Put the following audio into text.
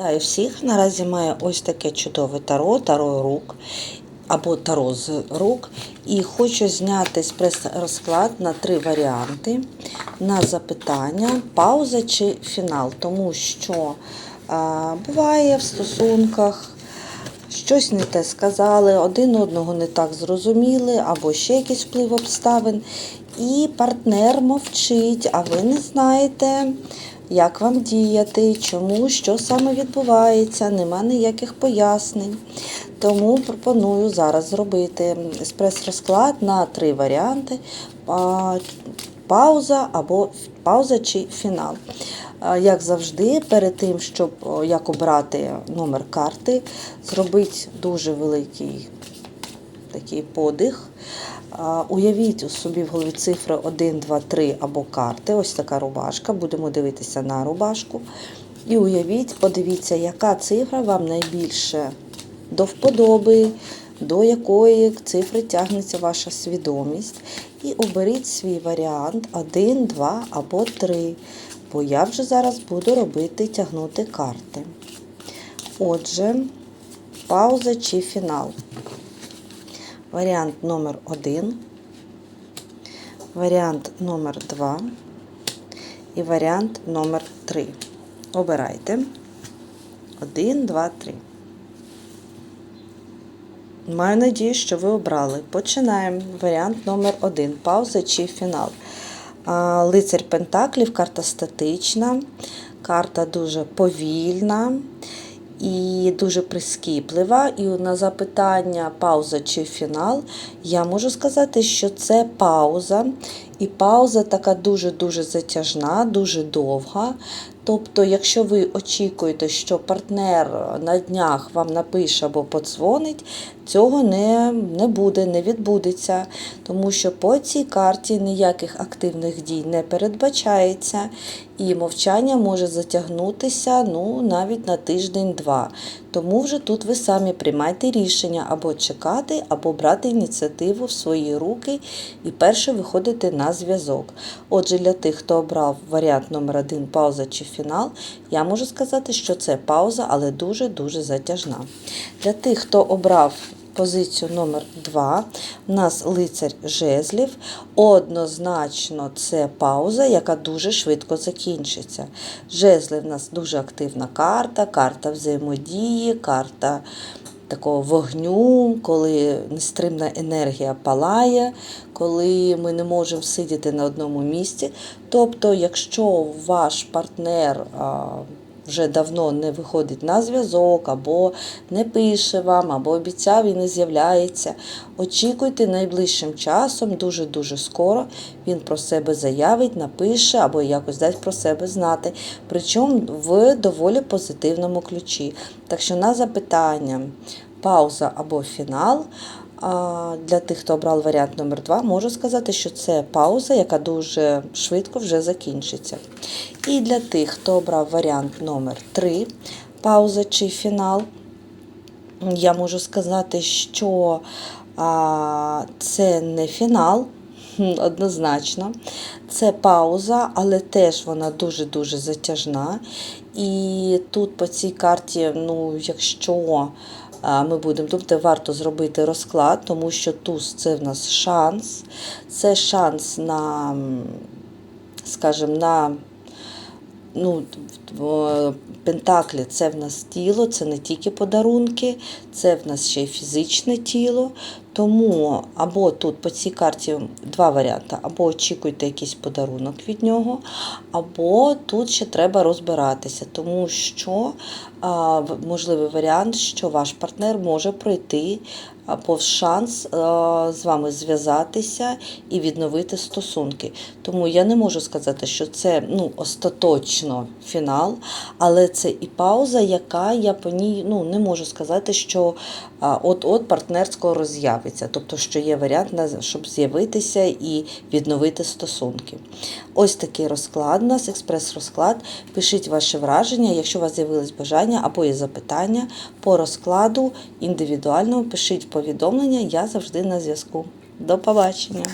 Вітаю всіх. Наразі маю ось таке чудове таро, таро рук або таро з рук. І хочу зняти спецрозклад на три варіанти на запитання, пауза чи фінал. Тому що а, буває в стосунках. Щось не те сказали, один одного не так зрозуміли, або ще якийсь вплив обставин. І партнер мовчить, а ви не знаєте, як вам діяти, чому, що саме відбувається, нема ніяких пояснень. Тому пропоную зараз зробити еспрес-розклад на три варіанти: пауза або пауза чи фінал. Як завжди, перед тим, щоб як обрати номер карти, зробити дуже великий такий подих. Уявіть у собі в голові цифри 1, 2, 3 або карти. Ось така рубашка. Будемо дивитися на рубашку. І уявіть, подивіться, яка цифра вам найбільше до вподоби, до якої цифри тягнеться ваша свідомість. І оберіть свій варіант 1, 2 або 3. Бо я вже зараз буду робити тягнути карти. Отже, пауза чи фінал. Варіант номер 1, варіант номер 2 і варіант номер 3. Обирайте. 1, 2, 3. Маю надію, що ви обрали. Починаємо. Варіант номер 1. Пауза чи фінал. А, Лицар Пентаклів, карта статична, карта дуже повільна і дуже прискіплива. І на запитання пауза чи фінал, я можу сказати, що це пауза. І пауза така дуже-дуже затяжна, дуже довга. Тобто, якщо ви очікуєте, що партнер на днях вам напише або подзвонить, цього не, не буде, не відбудеться, тому що по цій карті ніяких активних дій не передбачається, і мовчання може затягнутися ну, навіть на тиждень-два. Тому вже тут ви самі приймайте рішення або чекати, або брати ініціативу в свої руки і перше виходити на зв'язок. Отже, для тих, хто обрав варіант номер 1 пауза чи фінал, я можу сказати, що це пауза, але дуже-дуже затяжна. Для тих, хто обрав позицію номер 2 у нас лицар жезлів. Однозначно, це пауза, яка дуже швидко закінчиться. Жезли в нас дуже активна карта, карта взаємодії, карта такого вогню, коли нестримна енергія палає, коли ми не можемо сидіти на одному місці. Тобто, якщо ваш партнер вже давно не виходить на зв'язок, або не пише вам, або обіцяв і не з'являється. Очікуйте найближчим часом, дуже-дуже скоро він про себе заявить, напише або якось дасть про себе знати. Причому в доволі позитивному ключі. Так що на запитання, пауза або фінал. А Для тих, хто обрав варіант номер 2 можу сказати, що це пауза, яка дуже швидко вже закінчиться. І для тих, хто обрав варіант номер 3 пауза чи фінал, я можу сказати, що а, це не фінал, однозначно. Це пауза, але теж вона дуже-дуже затяжна. І тут по цій карті, ну, якщо ми будемо тобто варто зробити розклад, тому що туз це в нас шанс. Це шанс на, скажімо, на ну, Пентаклі це в нас тіло, це не тільки подарунки, це в нас ще й фізичне тіло. Тому або тут по цій карті два варіанти: або очікуйте якийсь подарунок від нього, або тут ще треба розбиратися, тому що можливий варіант, що ваш партнер може пройти повз шанс з вами зв'язатися і відновити стосунки. Тому я не можу сказати, що це ну, остаточно фінал, але це і пауза, яка я по ній ну, не можу сказати, що от-от партнерського роз'явиться. Тобто, що є варіант, щоб з'явитися і відновити стосунки. Ось такий розклад у нас, експрес-розклад. Пишіть ваші враження, якщо у вас з'явились бажання або є запитання по розкладу індивідуальному, пишіть повідомлення, я завжди на зв'язку. До побачення!